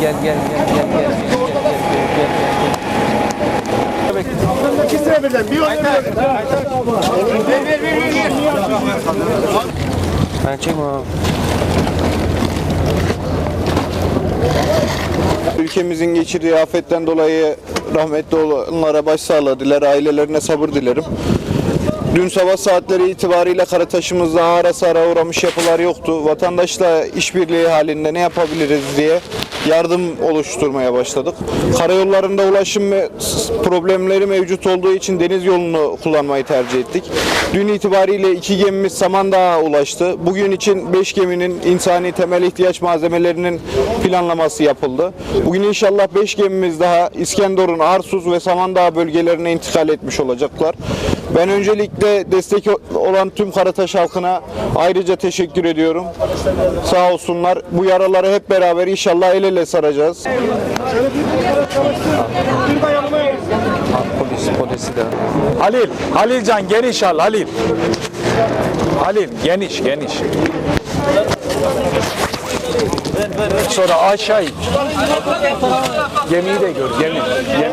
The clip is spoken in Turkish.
Gel gel gel gel gel gel gel İki sıra birden bir oyun ver. Ver ver ver ver. Ben çekme abi. Ülkemizin geçirdiği afetten dolayı rahmetli olanlara başsağlığı diler, ailelerine sabır dilerim. Dün sabah saatleri itibariyle Karataş'ımızda ağır hasara uğramış yapılar yoktu. Vatandaşla işbirliği halinde ne yapabiliriz diye yardım oluşturmaya başladık. Karayollarında ulaşım problemleri mevcut olduğu için deniz yolunu kullanmayı tercih ettik. Dün itibariyle iki gemimiz Samandağ'a ulaştı. Bugün için beş geminin insani temel ihtiyaç malzemelerinin planlaması yapıldı. Bugün inşallah beş gemimiz daha İskenderun, Arsuz ve Samandağ bölgelerine intikal etmiş olacaklar. Ben öncelikle destek olan tüm Karataş halkına ayrıca teşekkür ediyorum. Sağ olsunlar. Bu yaraları hep beraber inşallah el ele saracağız. Polis, polisi de. Halil, Halilcan geniş al Halil. Halil geniş geniş. Sonra aşağı in. Gemiyi de gör gemi. gemi.